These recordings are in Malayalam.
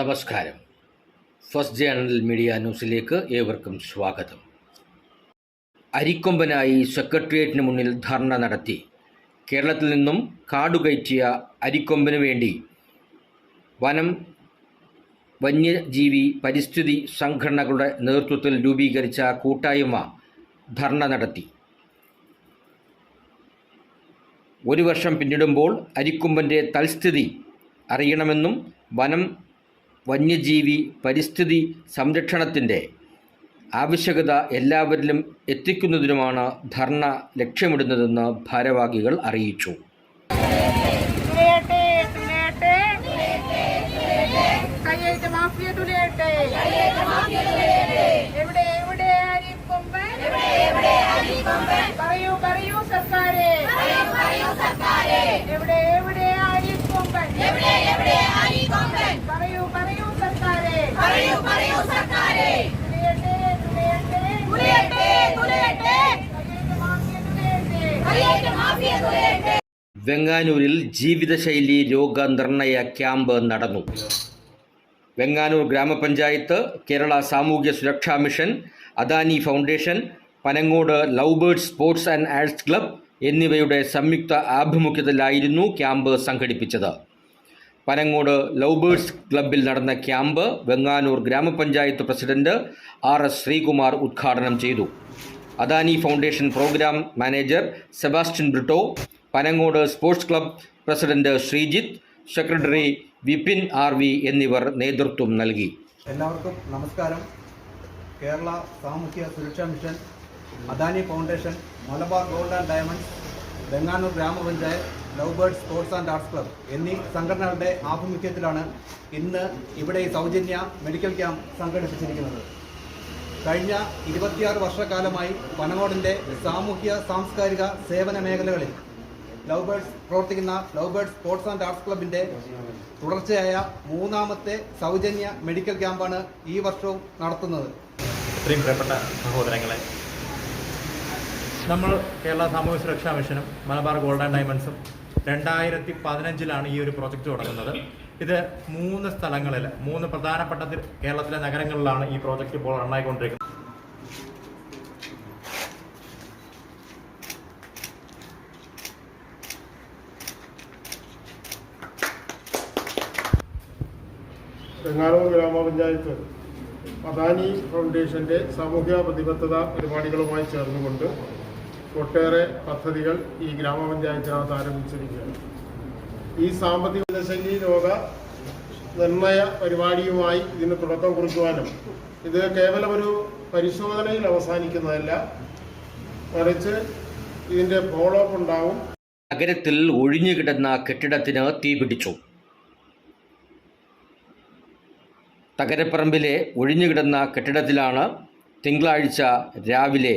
നമസ്കാരം. ഫസ്റ്റ് ജേണൽ മീഡിയ ന്യൂസിലേക്ക് ഏവർക്കും സ്വാഗതം. അരിക്കൊമ്പനായി സെക്രട്ടേറിയറ്റിന് മുന്നിൽ ധർണ നടത്തി. കേരളത്തിൽ നിന്നും കാടുകയറ്റിയ അരിക്കൊമ്പന് വേണ്ടി വനം വന്യജീവി പരിസ്ഥിതി സംഘടനകളുടെ നേതൃത്വത്തിൽ രൂപീകരിച്ച കൂട്ടായ്മ ധർണ നടത്തി. ഒരു വർഷം പിന്നിടുമ്പോൾ അരിക്കൊമ്പന്റെ തൽസ്ഥിതി അറിയണമെന്നും വനം വന്യജീവി പരിസ്ഥിതി സംരക്ഷണത്തിന്റെ ആവശ്യകത എല്ലാവരിലും എത്തിക്കുന്നതിനുമാണ് ധർണ ലക്ഷ്യമിടുന്നതെന്ന് ഭാരവാഹികൾ അറിയിച്ചു. വെങ്ങാനൂരിൽ ജീവിതശൈലി രോഗ നിർണയ ക്യാമ്പ് നടന്നു. വെങ്ങാനൂർ ഗ്രാമപഞ്ചായത്ത് കേരള സാമൂഹ്യ സുരക്ഷാ mission Adani foundation Panangode love bird sports and arts club എന്നിവയുടെ സംയുക്ത ആഭിമുഖ്യത്തിലായിരുന്നു ക്യാമ്പ് സംഘടിപ്പിച്ചത്. പനങ്ങോട് ലവ് ബേർഡ്സ് ക്ലബ്ബിൽ നടന്ന ക്യാമ്പ് വെങ്ങാനൂർ ഗ്രാമപഞ്ചായത്ത് പ്രസിഡന്റ് ആർ എസ് ശ്രീകുമാർ ഉദ്ഘാടനം ചെയ്തു. Adani foundation programme manager Sebastian Britto Panangode sports club president Sreejith secretary Vipin R V എന്നിവർ നേതൃത്വം നൽകി. എല്ലാവർക്കും നമസ്കാരം. കേരള സാമൂഹ്യ സുരക്ഷാ mission Adani foundation Malabar gold and diamonds Venganoor ഗ്രാമപഞ്ചായത്ത് love bird sports and arts club എന്നീ സംഘടനകളുടെ ആഭിമുഖ്യത്തിലാണ് ഇന്ന് ഇവിടെ ഈ സൗജന്യ മെഡിക്കൽ ക്യാമ്പ് സംഘടിപ്പിച്ചിരിക്കുന്നത്. കഴിഞ്ഞ ഇരുപത്തിയാറ് വർഷക്കാലമായി പനങ്ങോടിന്റെ സാമൂഹ്യ സാംസ്കാരിക സേവന മേഖലകളിൽ ലവ് ബേർഡ്സ് പ്രവർത്തിക്കുന്ന love birds sports and arts ക്ലബിന്റെ തുടർച്ചയായ മൂന്നാമത്തെ സൗജന്യ മെഡിക്കൽ ക്യാമ്പാണ് ഈ വർഷവും നടത്തുന്നത്. ഇത്രയും പ്രിയപ്പെട്ട സഹോദരങ്ങളെ നമ്മൾ കേരള സാമൂഹ്യ സുരക്ഷാ മിഷനും മലബാർ ഗോൾഡ് ആൻഡ് ഡയമണ്ട്സും രണ്ടായിരത്തി പതിനഞ്ചിലാണ് ഈ ഒരു പ്രോജക്റ്റ് തുടങ്ങുന്നത്. ഇത് മൂന്ന് സ്ഥലങ്ങളിൽ മൂന്ന് പ്രധാനപ്പെട്ട കേരളത്തിലെ നഗരങ്ങളിലാണ് ഈ പ്രോജക്റ്റ് ഇപ്പോൾ റണ്ണായിക്കൊണ്ടിരിക്കുന്നത് വെങ്ങാനൂർ ഗ്രാമപഞ്ചായത്ത് അദാനി ഫൗണ്ടേഷന്റെ സാമൂഹ്യ പ്രതിബദ്ധത പരിപാടികളുമായി ചേർന്നുകൊണ്ട് ഒട്ടേറെ പദ്ധതികൾ ഈ ഗ്രാമപഞ്ചായത്തിനകത്ത് ആരംഭിച്ചിരിക്കുകയാണ്. ഈ സാമ്പത്തിക വികസന രോഗ നിർണയ പരിപാടിയുമായി ഇതിന് തുടക്കം കുറിക്കുവാനും ഇത് കേവലം ഒരു പരിശോധനയിൽ അവസാനിക്കുന്നതല്ല മറിച്ച് ഇതിന്റെ ഫോളോ അപ്പ് ഉണ്ടാവും. നഗരത്തിൽ ഒഴിഞ്ഞുകിടന്ന കെട്ടിടത്തിന് തീപിടിച്ചു തകരപ്പറമ്പിലെ ഒഴിഞ്ഞുകിടന്ന കെട്ടിടത്തിലാണ് തിങ്കളാഴ്ച രാവിലെ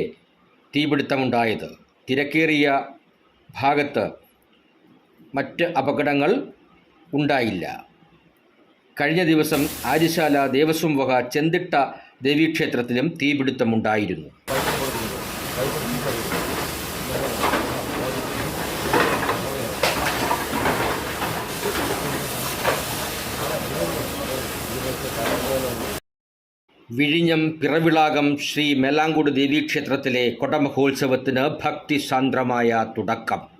തീപിടുത്തമുണ്ടായത്. തിരക്കേറിയ ഭാഗത്ത് മറ്റ് അപകടങ്ങൾ ഉണ്ടായില്ല. കഴിഞ്ഞ ദിവസം ആര്യശാല ദേവസ്വം വക ചെന്തിട്ട ദേവീക്ഷേത്രത്തിലും തീപിടുത്തമുണ്ടായിരുന്നു. വിഴിഞ്ഞം പിറവിളാകം ശ്രീ മേലാങ്കോട് ദേവീക്ഷേത്രത്തിലെ കൊടമഹോത്സവത്തിന് ഭക്തിസാന്ദ്രമായ തുടക്കം.